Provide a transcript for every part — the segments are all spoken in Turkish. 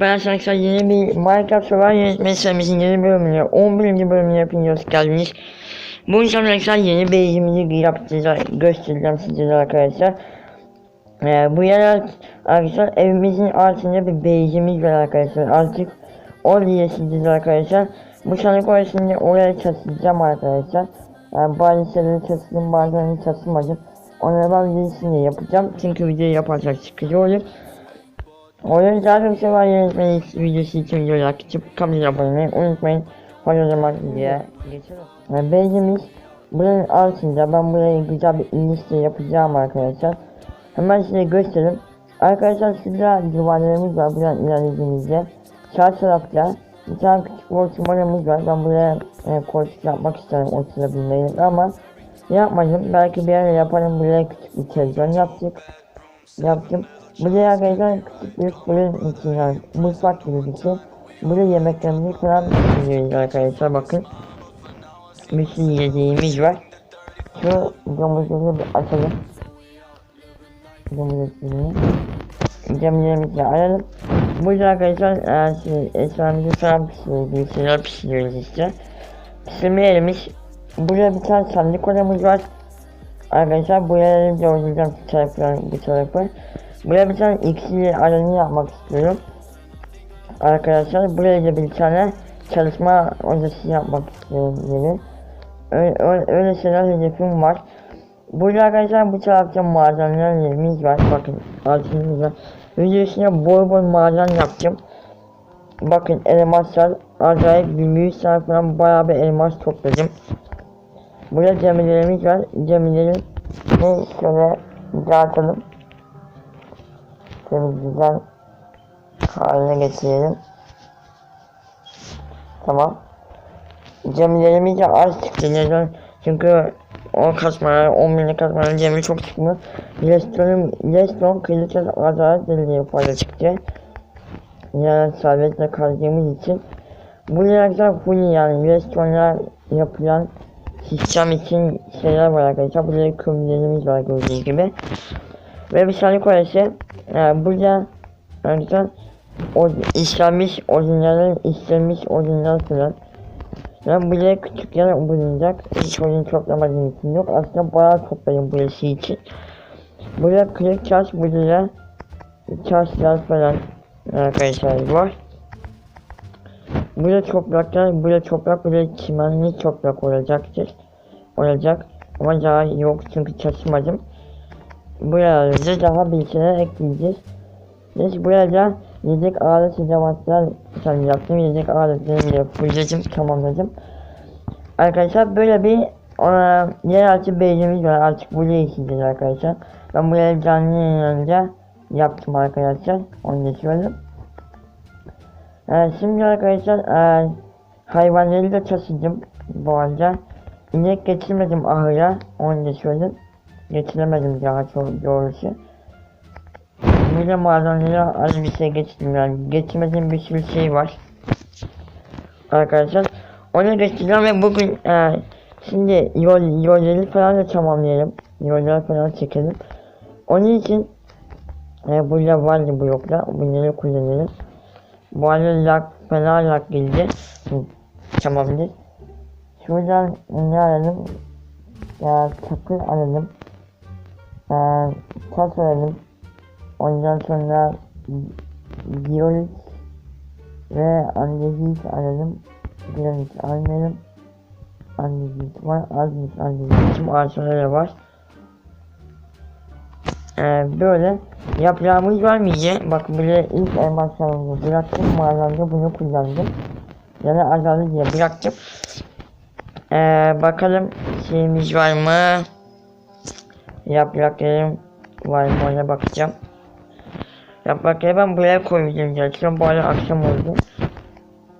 ben arkadaşlar yeni bir Minecraft Survival yönetmeni serimizin yeni bölümüne 11. bölümüne hepiniz hoş geldiniz. Bu insan arkadaşlar yeni bir eğimini yapacağız göstereceğim sizlere arkadaşlar. Ee, bu yer arkadaşlar evimizin altında bir beyzimiz var arkadaşlar artık oraya sizlere arkadaşlar. Bu sanık orasını oraya çatacağım arkadaşlar. Yani bazı şeyleri çatıştım bazılarını çatışmadım. Onları ben birisini yapacağım çünkü video yaparsak sıkıcı olur. Oyun zaten sever yönetmeni videosu için videoyu açıp kamera abone unutmayın. Zaman diye geçelim. Yani Beyzimiz buranın altında ben buraya güzel bir liste yapacağım arkadaşlar. Hemen size göstereyim. Arkadaşlar şurada duvarlarımız var buradan ilerlediğimizde. Sağ tarafta bir tane küçük koltuklarımız var. Ben buraya e, koltuk yapmak isterim oturabilmeyi ama yapmadım. Belki bir ara yaparım buraya küçük bir televizyon yaptık. Yaptım. Buraya arkadaşlar küçük bir fırın için yani mutfak gibi bir şey. Burada yemeklerimizi falan pişiriyoruz arkadaşlar bakın. Bir sürü yiyeceğimiz var. Şu domuzumuzu bir açalım. Domuzumuzu. Camlarımızı alalım. Burada arkadaşlar e, şey, esrarımızı falan pişiriyoruz. Bir şeyler pişiriyoruz işte. Pişirmeyelimmiş. Burada bir tane sandık odamız var. Arkadaşlar buraya da oynayacağım şu taraflar bu tarafı. Buraya bir tane ikili alanı yapmak istiyorum. Arkadaşlar buraya da bir tane çalışma odası yapmak istiyorum yeni. Öyle, öyle, öyle şeyler hedefim var. Burada arkadaşlar bu tarafta madenler yerimiz var. Bakın altımızda. Videosuna bol bol maden yaptım. Bakın elmaslar acayip bir büyük falan bayağı bir elmas topladım. Burada gemilerimiz var. Gemileri şöyle dağıtalım. Şöyle güzel haline getirelim. Tamam. Gemilerimiz de çıktı. Neden? Çünkü o kasmalar, 10 binlik kasmalar gemi çok çıkmıyor. Restorun, restoran kılıçlar acayip deliye fazla çıktı. Yani servetle kazdığımız için. Buraya arkadaşlar full yani restoranlar yapılan sistem için şeyler var arkadaşlar. Burada kömürlerimiz var gördüğünüz gibi. Ve saniye koyası. Yani burada arkadaşlar o işlenmiş orijinallerin işlenmiş orijinal falan. Ben buraya küçük yer bulunacak. Hiç oyun toplamadığım için yok. Aslında bayağı toplayın burası için. Buraya kırık çarş, buraya çarşlar falan arkadaşlar var. Burada topraklar, burada toprak, burada çimenli toprak olacaktır. Olacak. Ama daha yok çünkü çalışmadım. Buraya da daha bir şeyler ekleyeceğiz. Biz burada yedek alet edevatlar sen yaptım. Aletlerimi de fullledim, tamamladım. Arkadaşlar böyle bir ona yeraltı beyzimiz var. Artık buraya işleyeceğiz arkadaşlar. Ben buraya canlı yayınlarında yaptım arkadaşlar. Onu geçiyorum. Ee, şimdi arkadaşlar e, hayvanları da taşıdım bu arada. İnek getirmedim ahıra. Onu geçiyorum. Getiremedim daha çok doğrusu. Böyle madenlere az bir şey geçtim yani. Geçmediğim bir sürü şey var. Arkadaşlar. Onu geçeceğim ve bugün e, şimdi yol, yolları falan da tamamlayalım. Yolları falan çekelim. Onun için e, burada vardı bloklar. Bunları kullanalım. Bu arada lag fena lag geldi. Tamamdır. Şuradan ne alalım? Ya çakıl alalım. E, tas alalım. Ondan sonra Biolit ve Andezit alalım. Biolit almayalım. Andezit var. Azmış Andezit. Tüm arsaları var. Ee, böyle yaprağımız var mı diye. Bak böyle ilk elmaslarımızı bıraktım. Mağaramda bunu kullandım. Yani azaldı diye bıraktım. Ee, bakalım şeyimiz var mı? Yapraklarım var mı ona bakacağım. Yaprakları ben buraya koymuştum gerçekten bu arada akşam oldu.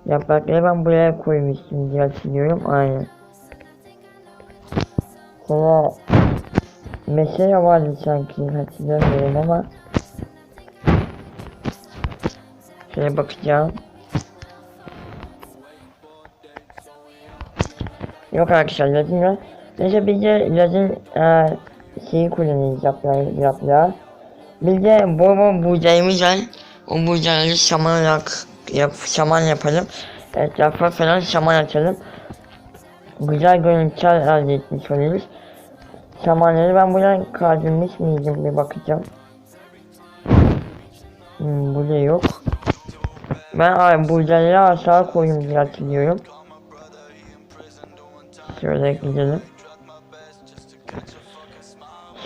Yaprakları ben buraya koymuştum diye hatırlıyorum aynen. Sonra mesele vardı sanki hatırlamıyorum ama Şöyle bakacağım. Yok arkadaşlar lazım yok. Neyse biz de lazım e, şeyi kullanacağız yaprağı, yaprağı. Bir de bol bol buğdayımız var. o buğdayları şaman olarak yap, şaman yapalım. Etrafa falan şaman açalım. Güzel görüntüler elde etmiş oluruz. Şamanları ben buradan kaldırmış mıydım bir bakacağım. Hmm, burada yok. Ben ay, buğdayları aşağı koyayım diye hatırlıyorum. Şöyle gidelim.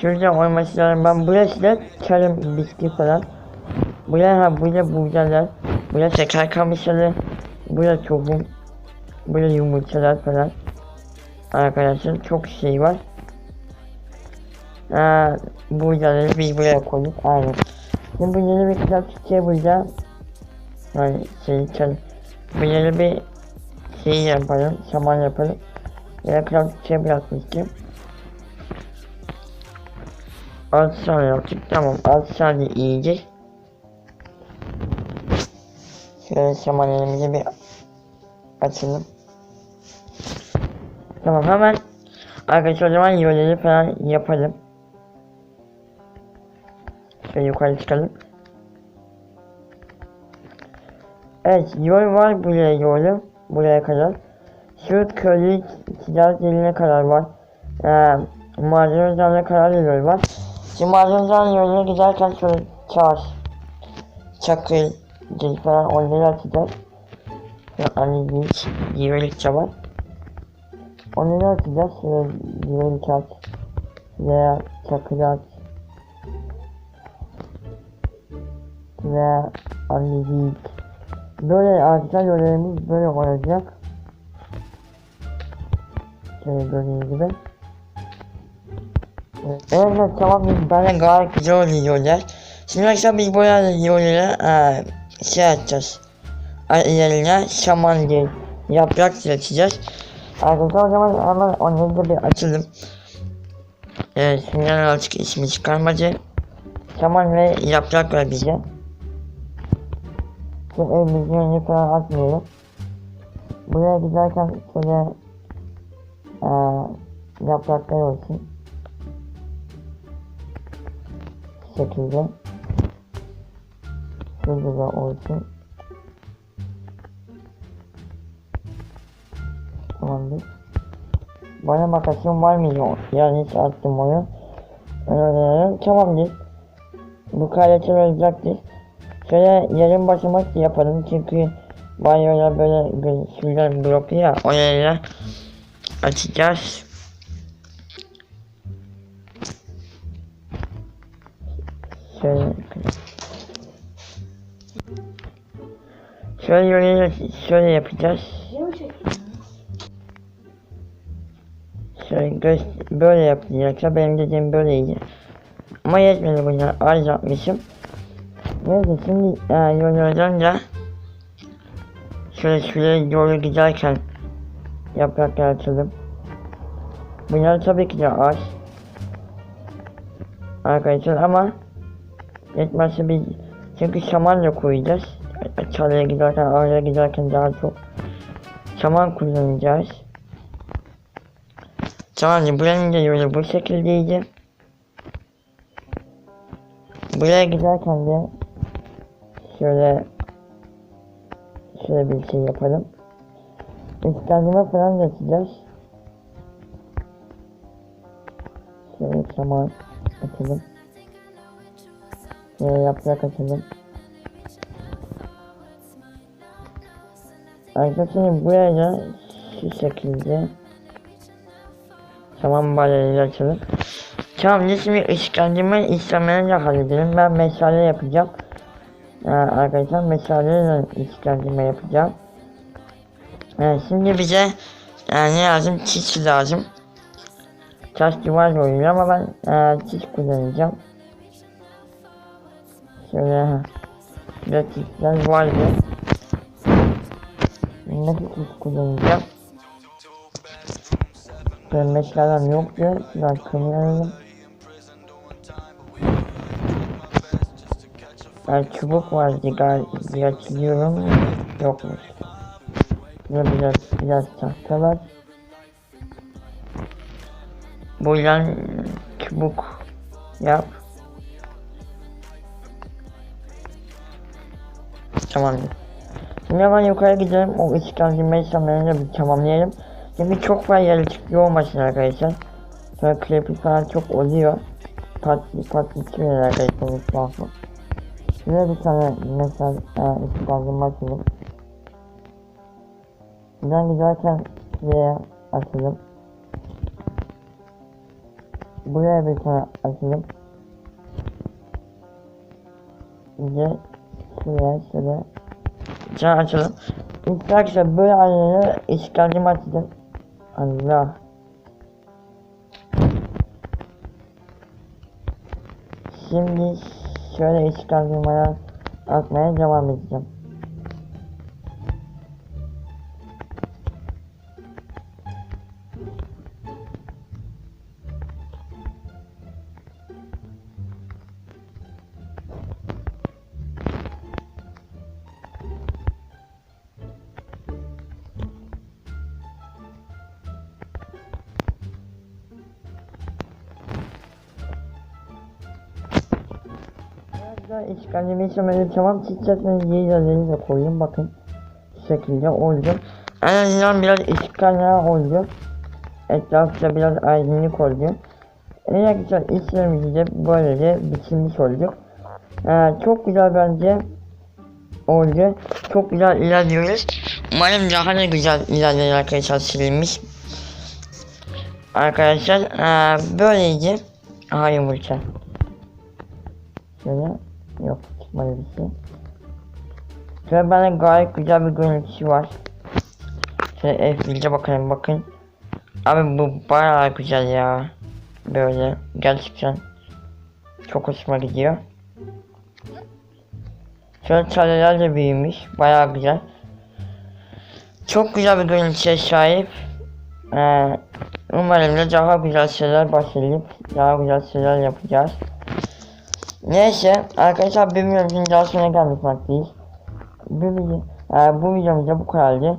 Şurada olması lazım. Ben burası da tarım bitki falan. Buraya ha burada buğdaylar. Buraya şeker kamışları. Burada tohum. Burada yumurtalar falan. Arkadaşlar çok şey var. Aa, buğdayları biz buraya koyduk. Aynen. Şimdi bunları bir kitap çiçeği burada. Yani şey çal. Bunları bir şey yapalım. Saman yapalım. Ya kitap çiçeği bırakmıştım. 6 saniye yaptık. Tamam 6 saniye iyice. Şöyle saman elimizi bir açalım. Tamam hemen arkadaşlar o zaman yolları falan yapalım. Şöyle yukarı çıkalım. Evet yol var buraya yolu. Buraya kadar. Şu köylü ticaret yerine kadar var. Ee, Madenozan'a kadar da yol var. Madenozan yoluna giderken şöyle çağır. Gel falan onları atacağız. Yani büyük givelikçe var. Onları atacağız. Şöyle givelik at. Veya çakır at. Ve anlayacağız. Böyle arkadaşlar yollarımız böyle olacak. Şöyle gördüğünüz gibi. Evet, tamam biz bana gayet güzel oluyorlar. Şimdi arkadaşlar biz bu yollara şey açacağız. Yerine şaman diye yaprak seçeceğiz. Arkadaşlar o zaman hemen onları bir açalım. Evet, şimdi artık ismi çıkarmadı. Şaman ve yaprak ver bize. Şimdi evimizin önüne falan atmayalım. Buraya giderken şöyle ee, yapraklar olsun. Şekilde. Şurada da olsun. Tamamdır. Bana makasım var mı? Yani hiç attım onu. Öyle tamamdır. Bu kaydetim olacaktır. Şöyle yarım basamak yapalım çünkü banyolar böyle suylar bloklu ya oraya açacağız. Şöyle yöneyle şöyle yapacağız. Şöyle böyle yapacaksa benim dediğim böyleydi. Ama yetmedi bunlar az yapmışım. Neyse şimdi e, yollardan da şöyle şuraya yolu giderken yapraklar açalım. Bunlar tabii ki de az. Arkadaşlar ama yetmezse bir çünkü şamanla koyacağız. Çalıya giderken, ağaya giderken daha çok şaman kullanacağız. Tamam, buranın da yolu bu şekildeydi. Buraya giderken de şöyle şöyle bir şey yapalım. İstendirme falan da açacağız. Şöyle şaman açalım. Şöyle yaprak açalım. Arkadaşlar buraya da şu şekilde tamam balyaları açalım. Tamam şimdi ışıklandırma işlemlerini de halledelim. Ben mesale yapacağım. Ee, arkadaşlar mesaleyle ışıklandırma yapacağım. Ee, şimdi bize yani lazım? Çiş lazım. Taş duvar oluyor ama ben e, çiş kullanacağım. Şöyle Şurada çiçler vardı. Çiş kullanacağım? Dönmeşlerden yoktu. Şuradan kırmayalım. Yani çubuk vardı galiba hatırlıyorum. Yokmuş. Burada biraz, biraz tahta var. Buradan çubuk yap. Tamamdır. Şimdi hemen yukarı gidelim. O işkencemeyi sanırım bir tamamlayalım. Şimdi çok fazla çıkıyor olmasın arkadaşlar. Sonra creepy falan çok oluyor. Pat, pat bitiyor arkadaşlar etrafı. Şuraya bir tane mesela e, işkenceme açalım. Buradan giderken şuraya açalım. Buraya bir tane açalım. Bir şuraya şöyle Can açalım. İlk arkadaşlar böyle ayarları işgalcimi açacağım. Allah. Şimdi şöyle işgalcimi atmaya devam edeceğim. Arkadaşlar işgalcimi işlemeli tamam çizeceğiz yayınları da koyayım bakın. Bu şekilde oldu. En azından biraz işgaller oldu. Etrafta biraz aydınlık oldu. En arkadaşlar işlerimizi de böylece bitirmiş olduk. Ee, çok güzel bence oldu. Çok güzel ilerliyoruz. Umarım daha da güzel ilerler arkadaşlar silinmiş. Arkadaşlar ee, böyleydi. Aha yumurta. Şöyle yok çıkmadı bir şey. Şöyle bana gayet güzel bir görüntüsü var. Şöyle F1'de bakalım bakın. Abi bu bayağı güzel ya. Böyle gerçekten çok hoşuma gidiyor. Şöyle çareler de büyümüş. Bayağı güzel. Çok güzel bir görüntüye sahip. Ee, umarım da daha güzel şeyler başlayıp daha güzel şeyler yapacağız. Neyse arkadaşlar bir videomuzun daha sonuna gelmiş vaktiyiz. Bu, e, bu videomuzda bu kadardı.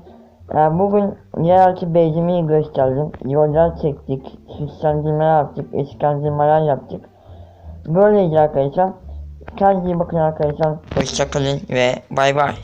E, bugün yeraltı beyzimi gösterdim. Yollar çektik, süslendirmeler yaptık, ışıklandırmalar yaptık. Böyleydi arkadaşlar. Kendinize bakın arkadaşlar. Hoşçakalın ve bay bay.